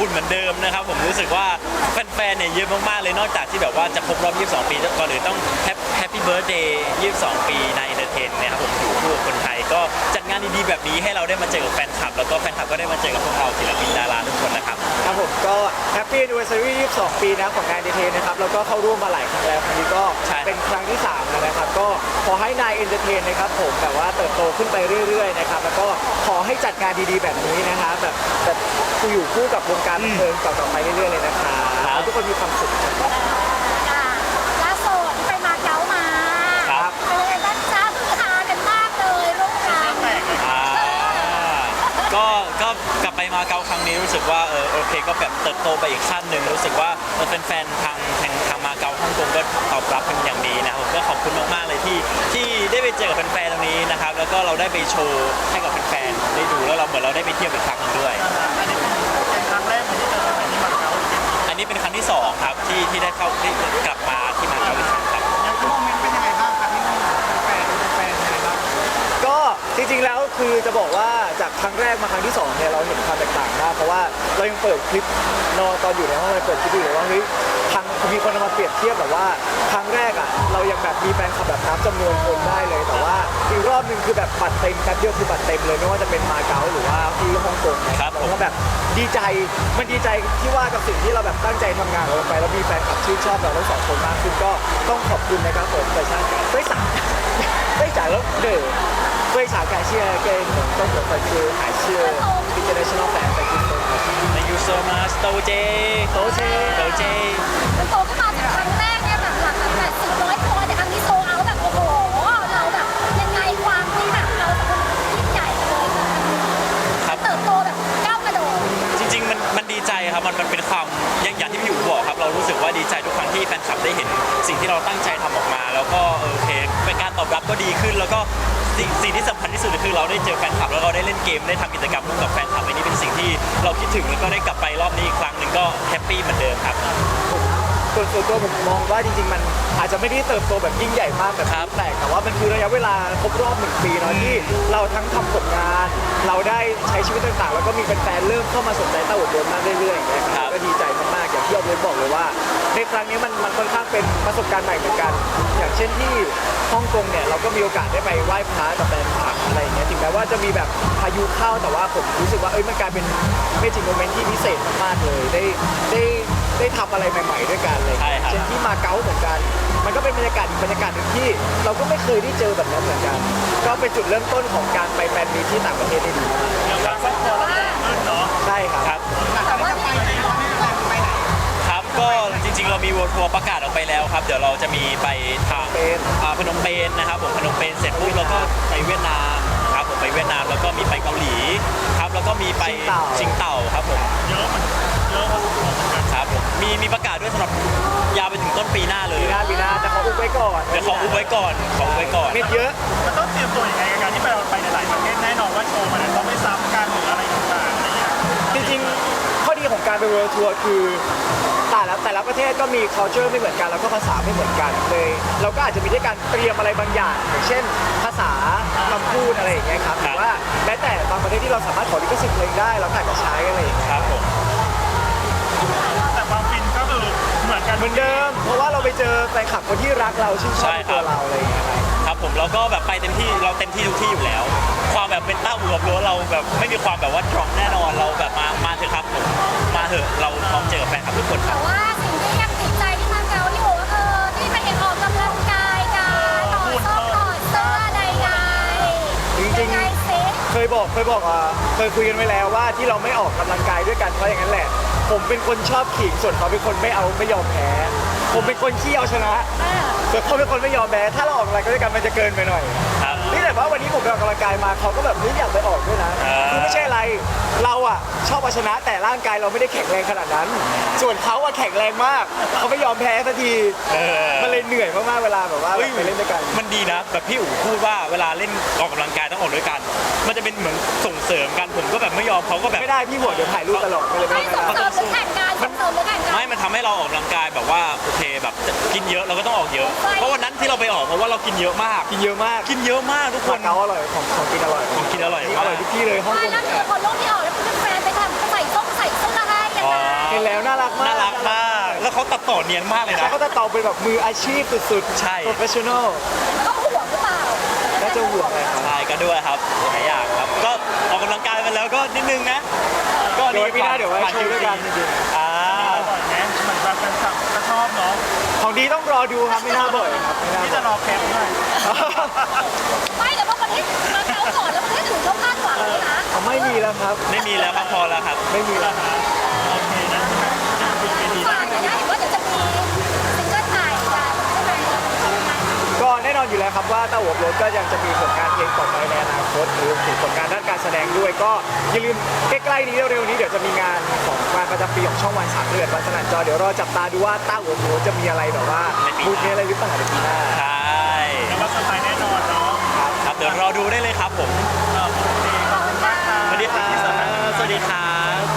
อุ่นเหมือนเดิมนะครับผมรู้สึกว่าแฟนๆเนี่ยเยอะมากๆเลยนอกจากที่แบบว่าจะครบรอบ 22 ปีก่อนหรือต้องแฮปปี้เบิร์ดเดย์22 ปีในเอนเตอร์เทนนะครับผมอยู่คู่กับคนไทยก็จัดงานดีๆแบบนี้ให้เราได้มาเจอกับแฟนคลับ แล้วก็แฟนคลับก็ได้มาเจอกับพวกเราศิลปินดารา ปปี้ a n n i v e r s a r y 22 ปีนะของงานดีเทนนะครับแล้วก็เข้าร่วมมาหลายครั้งแล้วครั้งนี้ก็ใช่ เป็นครั้งที่3แล้วนะครับก็ขอให้นายเอนเตอร์เทนนะครับผมแบบว่าเติบโตขึ้นไปเรื่อยๆนะครับแล้วก็ขอให้จัดงานดีๆแบบนี้นะฮะแบบแบบอยู่คู่กับวงการบันเทิงต่อๆไปเรื่อยๆเลยนะครับให้ทุกคนมีความสุขอ่าล่าสุดที่ไปมาเก๊ามา ครับ เป็นยังไงบ้างจ้าคือฮากันมากเลยร่วมกัน อ่าก็ก็กลับไป มาเก๊าครั้งนี้รู้สึกว่าเออโอเคก็แบบเติบโตไปอีกขั้นหนึ่งรู้สึกว่าเออแฟนๆทางทางทางมาเก๊าฮ่องกงก็ตอบรับเป็นอย่างดีนะครับผมก็ขอบคุณมากๆเลยที่ที่ได้ไปเจอกับแฟนๆตรงนี้นะครับแล้วก็เราได้ไปโชว์ให้กับแฟนๆได้ดูแล้วเราเหมือนเราได้ไปเที่ยวอีกครั้งหนึงด้วย คือจะบอกว่าจากครั้งแรกมาครั้งที่สองเนี่ยเราเห็นความแตกต่างมากเพราะว่าเรายังเปิดคลิปนอนตอนอยู่ในห้องเราเปิดคลิปอยู่เลยว่าเฮ้ยครั้งมีคนมาเปรียบเทียบแบบว่าครั้งแรกอะเรายังแบบมีแฟนคลับแบบนับจำนวนคนได้เลย แต่ว่าอีกรอบหนึ่งคือแบบบัตรเต็มแป๊บเดียวคือบัตรเต็มเลยไม่ว่าจะเป็นมาเก๊าหรือว่าที่ฮ่องกงนครับผมก็แบบดีใจมันดีใจที่ว่ากับสิ่งที่เราแบบตั้งใจทำงานลงไปแล้วมีแฟนคลับชื่นชอบเราทั้งสองคนมากขึ้นก็ต้องขอบคุณนะครับผมแต่ใช่ไม่จ่ายไม่จ่ายแล้วเด้อ 非常感谢跟中国粉丝还是 international fan thank you so much Thank you so much โตเจ โตเจ โตเจ มันโตขึ้นมาจากครั้งแรกเนี่ยแบบหลักแบบแปดสิบร้อยตัวแต่ครั้งนี้โซเอาแบบโอ้โหเราแบบยังไงความที่แบบเราสองคนยิ่งใหญ่เลยค่ะ ครับ เติบโตแบบก้าวกระโดด จริงๆมันมันดีใจครับมันมันเป็นความอย่างอย่างที่พี่อยู่บอกครับ เรารู้สึกว่าดีใจทุกครั้งที่แฟนคลับได้เห็นสิ่งที่เราตั้งใจทำออกมา แล้วก็เออโอเคเป็นการตอบรับก็ดีขึ้น แล้วก็ สิ่งสิ่งที่สำคัญที่สุดคือเราได้เจอแฟนคลับแล้วเราได้เล่นเกมได้ทำกิจกรรมร่วมกับแฟนคลับอันนี้เป็นสิ่งที่เราคิดถึงแล้วก็ได้กลับไปรอบนี้อีกครั้งหนึ่งก็แฮปปี้เหมือนเดิมครับ ส่วนส่วนตัวผมมองว่าจริงๆ มันอาจจะไม่ได้เติบโตแบบยิ่งใหญ่มากแบบครับแตกแต่ว่ามันคือระยะเวลาครบรอบหนึ่งปีเนาะที่เราทั้งทำผลงาน เราได้ใช้ชีวิตต่างๆ แล้วก็มีแฟนๆเริ่มเข้ามาสนใจเต้าหัวโดนมากเรื่อยๆอย่างเงี้ยครับก็ดีใจมากๆอย่างที่ออฟเลยบอกเลยว่า ในครั้งนี้มันมันค่อนข้างเป็นประสบการณ์ใหม่เหมือนกัน อย่างเช่นที่ฮ่องกงเนี่ยเราก็มีโอกาสได้ไปไหว้พระกับแฟนคลับอะไรอย่างเงี้ยถึงแม้ว่าจะมีแบบพายุเข้าแต่ว่าผมรู้สึกว่าเอ้ยมันกลายเป็นเมจิกโมเมนต์ที่พิเศษมากๆเลยได้ได้ได้ทำอะไรใหม่ ๆ ด้วยกันเลย ใช่ครับ เช่นที่มาเก๊าเหมือนกัน มันก็เป็นบรรยากาศอีกบรรยากาศหนึ่งที่ เราก็ไม่เคยได้เจอแบบนั้นเหมือนกัน ก็เป็นจุดเริ่มต้นของการไปแฟนมีตที่ต่างประเทศได้ดีมากเดี๋ยวเราครอบครัวเราใหญ่ขึ้นเนาะ ใช่ครับ ครับ แต่ ก็จริง ๆ เรามีวอร์ทัวร์ประกาศออกไปแล้วครับ เดี๋ยวเราจะมีไปทางเป็นอ่าพนมเปญนะครับผมพนมเปญเสร็จปุ๊บเราก็ไปเวียดนามครับผมไปเวียดนามแล้วก็มีไปเกาหลีครับแล้วก็มีไปชิงเต่าครับผมเยอะมันเยอะพอสมควรเหมือนกันครับผมมีมีประกาศด้วยสำหรับยาวไปถึงต้นปีหน้าเลย ปีหน้าปีหน้าแต่ขออุบไว้ก่อนเดี๋ยวขออุบไว้ก่อนขออุบไว้ก่อนเม็ดเยอะมันต้องเตรียมตัวยังไงกับการที่ไปเราไปในหลายประเทศแน่นอนว่าโชว์มันต้องไม่ซ้ำกันหรืออะไรต่างๆอะไรเงี้ยจริงๆข้อดีของการไปเวิลด์ทัวร์คือ แต่ละแต่ละประเทศก็มี culture ไม่เหมือนกันแล้วก็ภาษาไม่เหมือนกันเลย เราก็อาจจะมีด้วยการเตรียมอะไรบางอย่างอย่างเช่น ภาษาคำพูดอะไรอย่างเงี้ยครับหรือว่าแม้แต่บางประเทศที่เราสามารถขอลิขสิทธิ์เพลงได้เราก็อาจจะใช้อะไรอย่างเงี้ยครับผมแต่ความฟินก็คือเหมือนกันเหมือนเดิม เพราะว่าเราไปเจอแฟนคลับคนที่รักเราชื่นชอบในตัวเราอะไรอย่างเงี้ยครับ ครับผมเราก็แบบไปเต็มที่เราเต็มที่ทุกที่อยู่แล้ว ความแบบเป็นเต้าหัวรั้วเราแบบไม่มีความแบบว่าตรองแน่นอนเราแบบมามาเถอะครับผมมาเถอะเราพร้อมเจอแฟนคลับทุกคนคแต่รับว่าสิ่งที่ยังติดใจที่มาเก๊าที่บอกว่าเออที่ไปเห็นออกกำลังกายกันต่อส้มต่อเสื้อใดๆจริงๆ ยังไงสิ เคยบอกเคยบอกอะเคยคุยกันไว้แล้วว่าที่เราไม่ออกกำลังกายด้วยกันเพราะอย่างนั้นแหละ ผมเป็นคนชอบขิงส่วนเขาเป็นคนไม่เอาไม่ยอมแพ้ ผมเป็นคนขี้เอาชนะเออส่วน เขาเป็นคนไม่ยอมแพ้ถ้าเราออกกำลังกายด้วยกันมันจะเกินไปหน่อย ครับ นี่แต่ว่าวันนี้ผมไปออกกำลังกายมาเขาก็แบบไม่อยากไปออกด้วยนะอ่า คือไม่ใช่อะไรเราอะชอบเอาชนะแต่ร่างกายเราไม่ได้แข็งแรงขนาดนั้น ส่วนเขาอะแข็งแรงมากเขาไม่ยอมแพ้สักทีเออมันเลยเหนื่อยมากๆเวลาแบบว่าฮ้ยไปเล่นด้วยกันมันดีนะแบบพี่อู๋พูดว่าเวลาเล่นออกกำลังกายต้องออกด้วยกัน มันจะเป็นเหมือนส่งเสริมกันผมก็แบบไม่ยอมเขาก็แบบ ไม่ได้พี่หัวเดี๋ยวถ่ายรูปตลอดก็เลยไม่ให้ได้ส่งเสริมหรือแข่งกันส่งเสริมหรือแข่งกันไม่มันทำให้เราออกกำลังกายแบบว่าโอเคแบบจะกินเยอะเราก็ต้องออกเยอะใช่ เพราะวันนั้นที่เราไปออกเพราะว่าเรากินเยอะมาก กินเยอะมากกินเยอะมากทุกคมานเก๊าอร่อยของของกินอร่อยของกินอร่อยอมากร่อยทุกที่เลยฮ่องใช่กงแล้วคือคนลูกที่ออกแล้วคุณแฟนไปทำใส่ส้มใส่เสื้อให้ยังไงเห็นแล้วน่ารักมากน่ารักมาก แล้วเขาตัดต่อเนียนมากเลยแล้วนะก็จะตอบเป็นแบบมืออาชีพสุดๆ ใช่ professional ก็ห่วงหรือเปล่าน่าจะห่วงเลยครับ ใช่ก็ด้วยครับหลายอย่างครับ ก็ออกกำลังกายไปแล้วก็นิดนึงนะ ก็เดี๋ยวไว้ปีหน้าเดี๋ยวไว้ฝกโชว์ด้วยกันจริง อ่าบ่อย ไหมเหมือนแบบแฟนคลับก็ชอบเนาะๆของดีต้องรอดูครับไม่น่าบ่อยครับไม่น่าที่บ่จะอยรอแคปด้วยไม่แต่ว่าประเทศมาเก้าก่อนแล้วประเทศอื่นเขาคาดหวังเลยนะอ๋อไม่มีแล้วครับ ไม่มีแล้วครับพอแล้วครับ ไม่มีแล้วโอเนอนอยู่แล้วครับว่าต้าหัวรถก็ยังจะมีผลงานเพลงต่อไปในอนาคตหรือถึงผลงานด้านการแสดงด้วยก็อย่าลืมใกล้ๆนี้เร็วๆนี้เดี๋ยวจะมีงานของงานประจำปีของช่องวันสามเดือนวันสนั่นจอเดี๋ยวรอจับตาดูว่าต้าหัวรถจะมีอะไรแบบว่ามูดเพลอะไรหรือเปล่าในปีหน้าใช่แล้วก็สไตล์แน่นอนเนาะครับเดี๋ยวรอดูได้เลยครับผมสวัสดีครับสวัสดีครับ